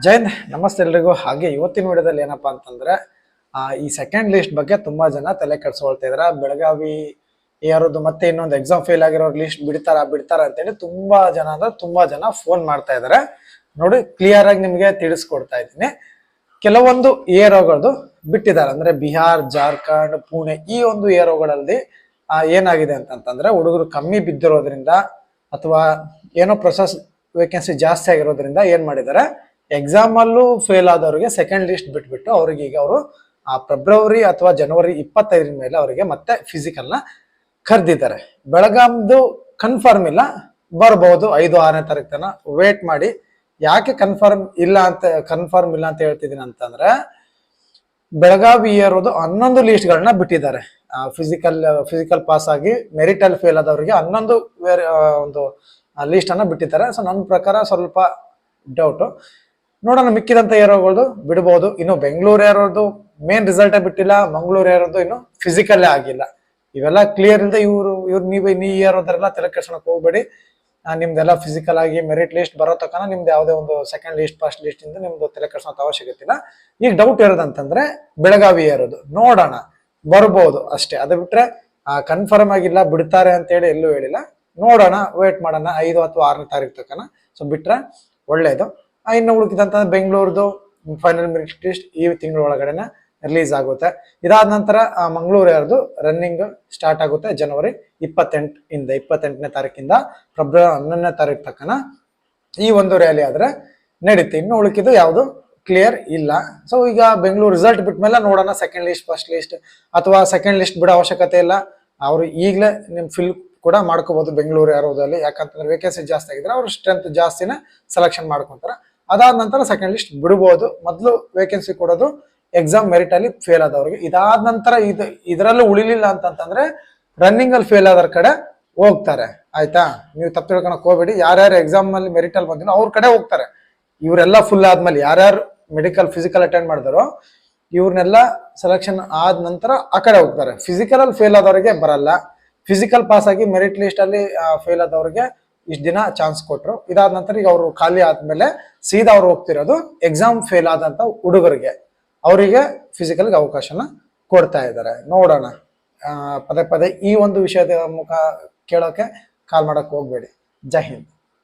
ಜೈನ್, ನಮಸ್ತೆ ಎಲ್ರಿಗೂ. ಹಾಗೆ ಇವತ್ತಿನ ವಿಡಿಯೋದಲ್ಲಿ ಏನಪ್ಪಾ ಅಂತಂದ್ರೆ ಈ ಸೆಕೆಂಡ್ ಲಿಸ್ಟ್ ಬಗ್ಗೆ ತುಂಬಾ ಜನ ತಲೆ ಕೆಡ್ಸ್ಕೊಳ್ತಾ ಇದ್ರ. ಬೆಳಗಾವಿ ಯಾರದ್ದು ಮತ್ತೆ ಇನ್ನೊಂದು ಎಕ್ಸಾಮ್ ಫೇಲ್ ಆಗಿರೋ ಲಿಸ್ಟ್ ಬಿಡ್ತಾರ ಬಿಡ್ತಾರ ಅಂತೇಳಿ ತುಂಬಾ ಜನ ಅಂದ್ರೆ ತುಂಬಾ ಜನ ಫೋನ್ ಮಾಡ್ತಾ ಇದಾರೆ. ನೋಡಿ ಕ್ಲಿಯರ್ ಆಗಿ ನಿಮ್ಗೆ ತಿಳಿಸ್ಕೊಡ್ತಾ ಇದ್ದೀನಿ. ಕೆಲವೊಂದು ಏರೋಗಳದ್ದು ಬಿಟ್ಟಿದ್ದಾರೆ. ಅಂದ್ರೆ ಬಿಹಾರ್, ಜಾರ್ಖಂಡ್, ಪುಣೆ, ಈ ಒಂದು ಏರೋಗಳಲ್ಲಿ ಏನಾಗಿದೆ ಅಂತಂತಂದ್ರೆ ಹುಡುಗರು ಕಮ್ಮಿ ಬಿದ್ದಿರೋದ್ರಿಂದ ಅಥವಾ ಏನೋ ಪ್ರೊಸೆಸ್ ವೇಕೆನ್ಸಿ ಜಾಸ್ತಿ ಆಗಿರೋದ್ರಿಂದ ಏನ್ ಮಾಡಿದ್ದಾರೆ? ಎಕ್ಸಾಮ್ ಅಲ್ಲೂ ಫೇಲ್ ಆದವರಿಗೆ ಸೆಕೆಂಡ್ ಲಿಸ್ಟ್ ಬಿಟ್ಬಿಟ್ಟು ಅವ್ರಿಗೆ ಈಗ ಅವರು, ಆ ಫೆಬ್ರವರಿ ಅಥವಾ ಜನವರಿ ಇಪ್ಪತ್ತೈದರ ಮೇಲೆ ಅವರಿಗೆ ಮತ್ತೆ ಫಿಸಿಕಲ್ನ ಕರೆದಿದ್ದಾರೆ. ಬೆಳಗಾಂದು ಕನ್ಫರ್ಮ್ ಇಲ್ಲ, ಬರ್ಬೋದು ಐದು, ಆರನೇ ತಾರೀಕು ವೇಟ್ ಮಾಡಿ, ಯಾಕೆ ಕನ್ಫರ್ಮ್ ಇಲ್ಲ ಅಂತ ಕನ್ಫರ್ಮ್ ಇಲ್ಲ ಅಂತ ಹೇಳ್ತಿದ್ದೀನಿ ಅಂತಂದ್ರೆ, ಬೆಳಗಾವಿ ಇರೋದು ಹನ್ನೊಂದು ಲಿಸ್ಟ್ಗಳನ್ನ ಬಿಟ್ಟಿದ್ದಾರೆ. ಫಿಸಿಕಲ್ ಫಿಸಿಕಲ್ ಪಾಸ್ ಆಗಿ ಮೆರಿಟ್ ಅಲ್ಲಿ ಫೇಲ್ ಆದವರಿಗೆ ಹನ್ನೊಂದು ಒಂದು ಲಿಸ್ಟ್ ಅನ್ನ ಬಿಟ್ಟಿದ್ದಾರೆ. ಸೊ ನನ್ನ ಪ್ರಕಾರ ಸ್ವಲ್ಪ ಡೌಟು ನೋಡೋಣ ಮಿಕ್ಕಿದಂತ ಏರೋಗಳದು ಬಿಡಬಹುದು ಇನ್ನು ಬೆಂಗಳೂರು ಏರೋದು ಮೇನ್ ರಿಸಲ್ಟ್ ಬಿಟ್ಟಿಲ್ಲ ಮಂಗಳೂರು ಏರೋದು ಇನ್ನು ಫಿಸಿಕಲ್ಲೇ ಆಗಿಲ್ಲ. ಇವೆಲ್ಲ ಕ್ಲಿಯರ್ ಇಲ್ಲದೆ ಇವರು ಇವ್ರು ನೀವು ನೀ ಏರೋದ್ರೆಲ್ಲ ತಲೆ ಕೆಡ್ಸೋಣಕ್ ಹೋಗ್ಬೇಡಿ. ನಿಮ್ದೆಲ್ಲ ಫಿಸಿಕಲ್ ಆಗಿ ಮೆರಿಟ್ ಲಿಸ್ಟ್ ಬರೋ ತನಕ ನಿಮ್ದು ಯಾವುದೇ ಒಂದು ಸೆಕೆಂಡ್ ಲಿಸ್ಟ್ ಫಸ್ಟ್ ಲಿಸ್ಟ್ ಇಂದ ನಿಮ್ದು ತಲೆ ಅವಶ್ಯಕತೆ ಇಲ್ಲ ಈಗ ಡೌಟ್ ಇರೋದಂತಂದ್ರೆ ಬೆಳಗಾವಿ ಏರೋದು ನೋಡೋಣ. ಬರ್ಬೋದು ಅಷ್ಟೇ. ಅದು ಬಿಟ್ರೆ ಕನ್ಫರ್ಮ್ ಆಗಿಲ್ಲ ಬಿಡ್ತಾರೆ ಅಂತೇಳಿ ಎಲ್ಲೂ ಹೇಳಿಲ್ಲ. ನೋಡೋಣ ವೇಟ್ ಮಾಡೋಣ ಐದು ಅಥವಾ ಆರನೇ ತಾರೀಕು ತಕನ. ಸೊ ಬಿಟ್ರೆ ಒಳ್ಳೇದು. ಆ, ಇನ್ನು ಉಳಿಕಿದಂತ ಬೆಂಗಳೂರದು ಫೈನಲ್ ಮೆರಿಟ್ ಲಿಸ್ಟ್ ಈ ತಿಂಗಳ ಒಳಗಡೆ ರಿಲೀಸ್ ಆಗುತ್ತೆ. ಇದಾದ ನಂತರ ಮಂಗಳೂರು ಯಾರ್ದು? ರನ್ನಿಂಗ್ ಸ್ಟಾರ್ಟ್ ಆಗುತ್ತೆ ಜನವರಿ ಇಪ್ಪತ್ತೆಂಟು ಇಂದ ಇಪ್ಪತ್ತೆಂಟನೇ ತಾರೀಕಿಂದ ಫೆಬ್ರವರಿ ಹನ್ನೊಂದನೇ ತಾರೀಕು ತಕ್ಕನ ಈ ಒಂದು ರ್ಯಾಲಿ ಆದರೆ ನಡೀತು. ಇನ್ನು ಉಳಿಕಿದ್ದು ಯಾವುದು? ಕ್ಲಿಯರ್ ಇಲ್ಲ. ಸೊ ಈಗ ಬೆಂಗಳೂರು ರಿಸಲ್ಟ್ ಬಿಟ್ಟ ಮೇಲೆ ನೋಡೋಣ ಸೆಕೆಂಡ್ ಲಿಸ್ಟ್ ಫಸ್ಟ್ ಲಿಸ್ಟ್ ಅಥವಾ ಸೆಕೆಂಡ್ ಲಿಸ್ಟ್ ಬಿಡೋ ಅವಶ್ಯಕತೆ ಇಲ್ಲ. ಅವರು ಈಗಲೇ ನಿಮ್ಮ ಫಿಲ್ ಕೂಡ ಮಾಡ್ಕೋಬಹುದು ಬೆಂಗಳೂರು ಯಾರೋದಲ್ಲಿ ಯಾಕಂತಂದ್ರೆ ವೇಕೆನ್ಸಿ ಜಾಸ್ತಿ ಆಗಿದ್ರೆ ಅವರು ಸ್ಟ್ರೆಂತ್ ಜಾಸ್ತಿನ ಸೆಲೆಕ್ಷನ್ ಮಾಡ್ಕೊಂತಾರೆ. ಅದಾದ ನಂತರ ಸೆಕೆಂಡ್ ಲಿಸ್ಟ್ ಬಿಡ್ಬೋದು. ಮೊದಲು ವೇಕೆನ್ಸಿ ಕೊಡೋದು ಎಕ್ಸಾಮ್ ಮೆರಿಟ್ ಅಲ್ಲಿ ಫೇಲ್ ಆದವ್ರಿಗೆ. ಇದಾದ ನಂತರ ಇದು, ಇದರಲ್ಲೂ ಉಳಿಲಿಲ್ಲ ಅಂತಂತಂದ್ರೆ ರನ್ನಿಂಗ್ ಅಲ್ಲಿ ಫೇಲ್ ಆದ್ರ ಕಡೆ ಹೋಗ್ತಾರೆ. ಆಯ್ತಾ? ನೀವು ತಪ್ಪು ತಿಳ್ಕೊಳಕ್ ಹೋಗ್ಬೇಡಿ. ಯಾರ್ಯಾರು ಎಕ್ಸಾಮ್ ಅಲ್ಲಿ ಮೆರಿಟ್ ಅಲ್ಲಿ ಬಂದಿರೋ ಅವ್ರ ಕಡೆ ಹೋಗ್ತಾರೆ. ಇವರೆಲ್ಲ ಫುಲ್ ಆದ್ಮೇಲೆ ಯಾರ್ಯಾರು ಮೆಡಿಕಲ್ ಫಿಸಿಕಲ್ ಅಟೆಂಡ್ ಮಾಡಿದಾರೋ ಇವ್ರನ್ನೆಲ್ಲ ಸೆಲೆಕ್ಷನ್ ಆದ ನಂತರ ಆ ಕಡೆ ಹೋಗ್ತಾರೆ. ಫಿಸಿಕಲ್ ಅಲ್ಲಿ ಫೇಲ್ ಆದವರಿಗೆ ಬರಲ್ಲ. ಫಿಸಿಕಲ್ ಪಾಸ್ ಆಗಿ ಮೆರಿಟ್ ಲಿಸ್ಟ್ ಅಲ್ಲಿ ಫೇಲ್ ಆದವ್ರಿಗೆ ಇಷ್ಟ ದಿನ ಚಾನ್ಸ್ ಕೊಟ್ರು. ಇದಾದ ನಂತರ ಈಗ ಅವರು ಖಾಲಿ ಆದ್ಮೇಲೆ ಸೀದಾ ಅವ್ರು ಹೋಗ್ತಿರೋದು ಎಕ್ಸಾಮ್ ಫೇಲ್ ಆದಂತ ಹುಡುಗರಿಗೆ. ಅವರಿಗೆ ಫಿಸಿಕಲ್ಗೆ ಅವಕಾಶನ ಕೊಡ್ತಾ ಇದ್ದಾರೆ. ನೋಡೋಣ. ಪದೇ ಪದೇ ಈ ಒಂದು ವಿಷಯದ ಮುಖ ಕೇಳೋಕೆ ಕಾಲ್ ಮಾಡೋಕೆ ಹೋಗ್ಬೇಡಿ. ಜೈ ಹಿಂದ್.